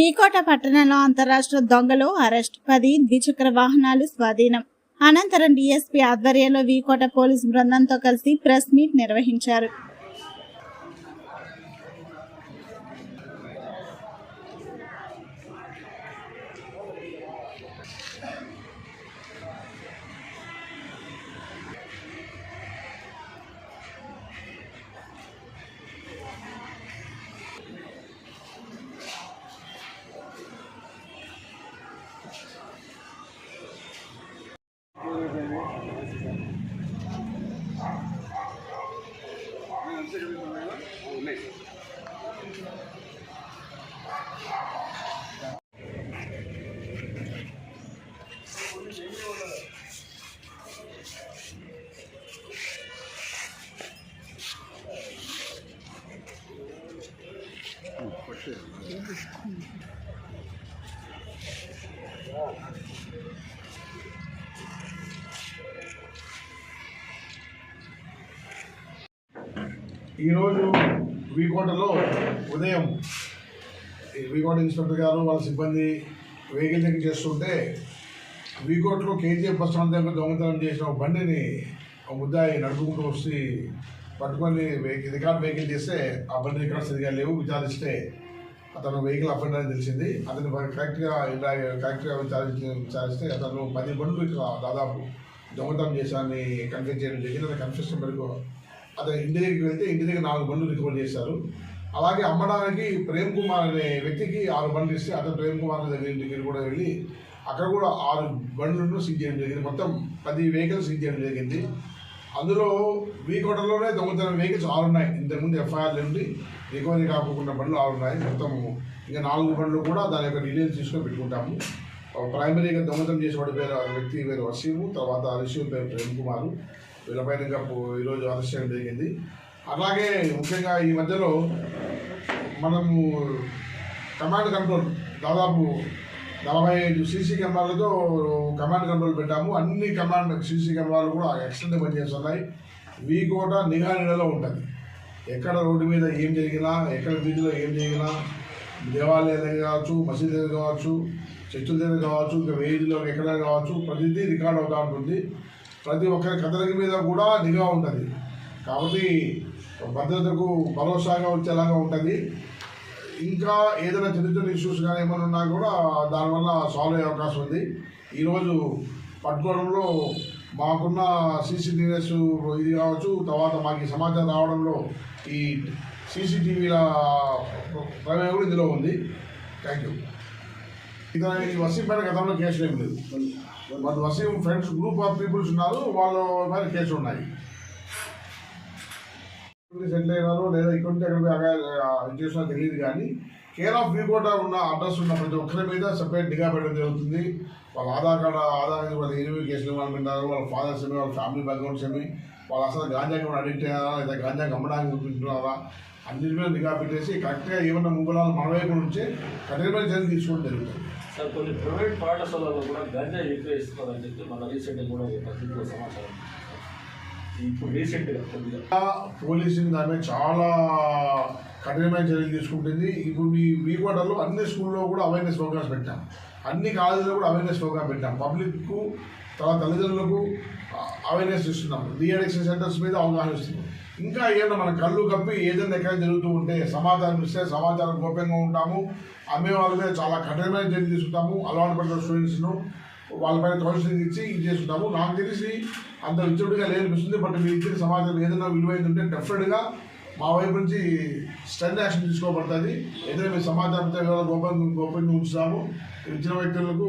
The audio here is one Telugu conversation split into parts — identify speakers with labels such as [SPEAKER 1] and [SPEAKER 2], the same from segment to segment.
[SPEAKER 1] బీకోట పట్టణంలో అంతరాష్ట్ర దొంగలు అరెస్ట్ పది ద్విచక్ర వాహనాలు స్వాధీనం. అనంతరం డిఎస్పీ ఆధ్వర్యంలో వీకోట పోలీస్ బృందంతో కలిసి ప్రెస్ మీట్ నిర్వహించారు.
[SPEAKER 2] ఈరోజు వీకోటలో ఉదయం వీకోట ఇన్స్పెక్టర్ గారు వాళ్ళ సిబ్బంది వెహికల్ చెక్ చేస్తుంటే వీకోట్లో కేజీఎఫ్ బస్ స్టాండ్ దగ్గర దొంగతనం చేసిన ఒక బండిని ఒక ముద్దాయి నడుపుకుంటూ వచ్చి పట్టుకొని వెహికల్ రికార్డ్ వెహికల్ చేస్తే ఆ బండి రికార్డ్ సరిగా లేవు విచారిస్తే అతను వెహికల్ అఫెండ్ అని తెలిసింది. అతను కరెక్ట్గా కరెక్ట్గా చార్జ్ విచారిస్తే అతను పది బండ్లు ఇక్కడ దాదాపు దొంగతనం చేశానని కన్ఫ్యూజ్ చేయడం జరిగింది. అతను కన్ఫ్యూషన్ వరకు అతను ఇంటి దగ్గరికి వెళ్తే ఇంటి దగ్గర నాలుగు బండ్లు రికవర్ చేశారు. అలాగే అమ్మడానికి ప్రేమ్ కుమార్ అనే వ్యక్తికి ఆరు బండ్లు ఇస్తే అతను ప్రేమ్ కుమార్ దగ్గర దగ్గర కూడా వెళ్ళి అక్కడ కూడా ఆరు బండ్లను సీజ్ చేయడం జరిగింది. మొత్తం పది వెహికల్స్ సీజ్ చేయడం జరిగింది. అందులో వీకోటలోనే దొంగతనం వెహికల్స్ ఆరు ఉన్నాయి ఇంతకుముందు ఎఫ్ఐఆర్లు నుండి రికవరీ కాకుండా బండ్లు ఆరు ఉన్నాయి మొత్తం ఇంకా నాలుగు బండ్లు కూడా దాని యొక్క డీటెయిల్స్ తీసుకొని పెట్టుకుంటాము. ప్రైమరీగా దొంగతనం చేసేవాడు పేరు ఆ వ్యక్తి పేరు వసీము తర్వాత రిషివ్ పేరు ప్రేమ్ కుమార్. వీళ్ళపైన ఇంకా ఈరోజు అరెస్ట్ చేయడం జరిగింది. అలాగే ముఖ్యంగా ఈ మధ్యలో మనము కమాండ్ కంట్రోల్ దాదాపు నలభై ఐదు సీసీ కెమెరాలతో కమాండ్ కంట్రోల్ పెట్టాము. అన్ని కమాండ్ సీసీ కెమెరాలు కూడా ఎక్స్టెండ్ పనిచేస్తున్నాయి. వీ కూడా నిఘా నీడలో ఉంటుంది. ఎక్కడ రోడ్డు మీద ఏం జరిగినా ఎక్కడ వీధిలో ఏం జరిగినా దేవాలయాలు దగ్గర కావచ్చు మసీదు దగ్గర కావచ్చు చర్చిల దగ్గర కావచ్చు ఇంకా వేదిలో ఎక్కడ కావచ్చు ప్రతిదీ రికార్డ్ అవుతూ ఉంటుంది. ప్రతి ఒక్కరి కథలకి మీద కూడా నిఘా ఉంటుంది. కాబట్టి భద్రతకు భరోసాగా వచ్చేలాగా ఉంటుంది. ఇంకా ఏదైనా చిన్న చిన్న ఇష్యూస్ కానీ ఏమైనా ఉన్నా కూడా దానివల్ల సాల్వ్ అయ్యే అవకాశం ఉంది. ఈరోజు పట్టుకోవడంలో మాకున్న సీసీటీవీఎస్ ఇది కావచ్చు తర్వాత మాకు సమాచారం రావడంలో ఈ సీసీటీవీల ప్రమేయం కూడా ఇందులో ఉంది. థ్యాంక్ యూ ఈ వసీం పైన గతంలో కేసులు ఏం లేదు. Waseem. Friends group of peoples ఉన్నారు వాళ్ళ పైన కేసులు ఉన్నాయి. సెటిల్ అయినారో లేదా ఇక్కడ నుండి అక్కడ చేసినా తెలియదు కానీ కేర్ ఆఫ్ వ్యూ కూడా ఉన్న అడ్రస్ ఉన్న ప్రతి ఒక్కరి మీద సెపరేట్ నిఘా పెట్టడం జరుగుతుంది. వాళ్ళ ఆధార్ కార్డు ఆధార్ కార్డు వాళ్ళ ఎనిమిది కేసులు వాళ్ళు వాళ్ళ ఫాదర్స్ ఏమి వాళ్ళ ఫ్యామిలీ బ్యాక్గ్రౌండ్స్ ఏమి వాళ్ళు అసలు గాంజాకి ఏమైనా అడిక్ట్ అయ్యారా లేదా గాంజాకి అమ్మడానికి ఉంటున్నారా అన్నిటి మీద నిఘా పెట్టేసి కరెక్ట్గా ఏమన్నా ముంగులాలు మన వైపు నుంచే కఠినమైన చర్యలు తీసుకోవడం జరుగుతుంది.
[SPEAKER 3] సార్ కొన్ని ప్రైవేట్ పాఠశాలలో కూడా గంజా ఎక్కువ ఇస్తున్నారని చెప్పి మన రీసెంట్గా కూడా ఒక పత్రికలో సమాచారం ఇప్పుడు రీసెంట్గా కొద్దిగా
[SPEAKER 2] పోలీసింగ్ దాని మీద చాలా కఠినమైన చర్యలు తీసుకుంటుంది. ఇప్పుడు మీ వీకోటలో అన్ని స్కూల్లో కూడా అవేర్నెస్ ప్రోగ్రామ్స్ పెట్టాం. అన్ని కాలేజీలో కూడా అవేర్నెస్ ప్రోగ్రామ్ పెట్టాం. పబ్లిక్కు తర్వాత తల్లిదండ్రులకు అవేర్నెస్ ఇస్తున్నాం. రీఅడిక్షన్ సెంటర్స్ మీద అవగాహన ఇస్తున్నాం ఇంకా ఏదైనా మన కళ్ళు కప్పి ఏదైనా ఎక్కడ జరుగుతూ ఉంటే సమాచారం ఇస్తే సమాచారం గోప్యంగా ఉంటాము. అమ్మే వాళ్ళ మీద చాలా కఠినమైన చర్యలు తీసుకుంటాము. అలవాటు పడిన స్టూడెంట్స్ను వాళ్ళపైన కౌన్సిలింగ్ ఇచ్చి ఇది చేస్తున్నాము నాకు తెలిసి అంత విచ్చుడిగా లేనిపిస్తుంది బట్ మీ ఇద్దరి సమాచారం ఏదైనా విలువైంది ఉంటే డెఫినెట్గా మా వైపు నుంచి స్ట్రెండ్ యాక్షన్ తీసుకోబడుతుంది. ఏదైనా మీ సమాచారం గోపంగా ఉంచుతాము. ఇచ్చిన వ్యక్తులకు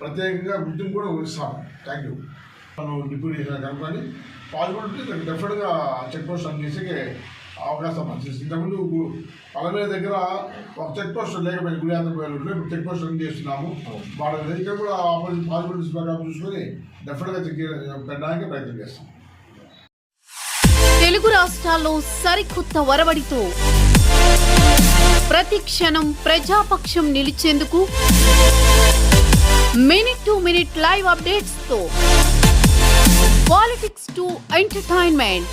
[SPEAKER 2] ప్రత్యేకంగా గుర్తింపు కూడా ఇస్తాము. థ్యాంక్ యూ మనం డిప్యూటీ చేసిన కనుకొని పాల్గొంటే డెఫినెట్గా చెక్ పోస్ట్ అని చేసే అవకాశం వచ్చింది ఇంతకుముందు పలమేర దగ్గర ఒక చెక్ పోస్ట్ లేకపోయింది గుడి ఆంధ్రప్రదేశ్లో ఇప్పుడు చెక్ పోస్ట్ రన్ చేస్తున్నాము. వాళ్ళ దగ్గర కూడా ఆపోజిట్ పాసిబిలిటీస్ ప్రకారం చూసుకొని డెఫినెట్గా చెక్ పెట్టడానికి ప్రయత్నం చేస్తాం.
[SPEAKER 4] తెలుగు రాష్ట్రాల్లో సరికొత్త వరవడితో ప్రతి క్షణం ప్రజాపక్షం నిలిచేందుకు మినిట్ టు మినిట్ లైవ్ అప్డేట్స్తో పాలిటిక్స్ టు ఎంటర్టైన్మెంట్.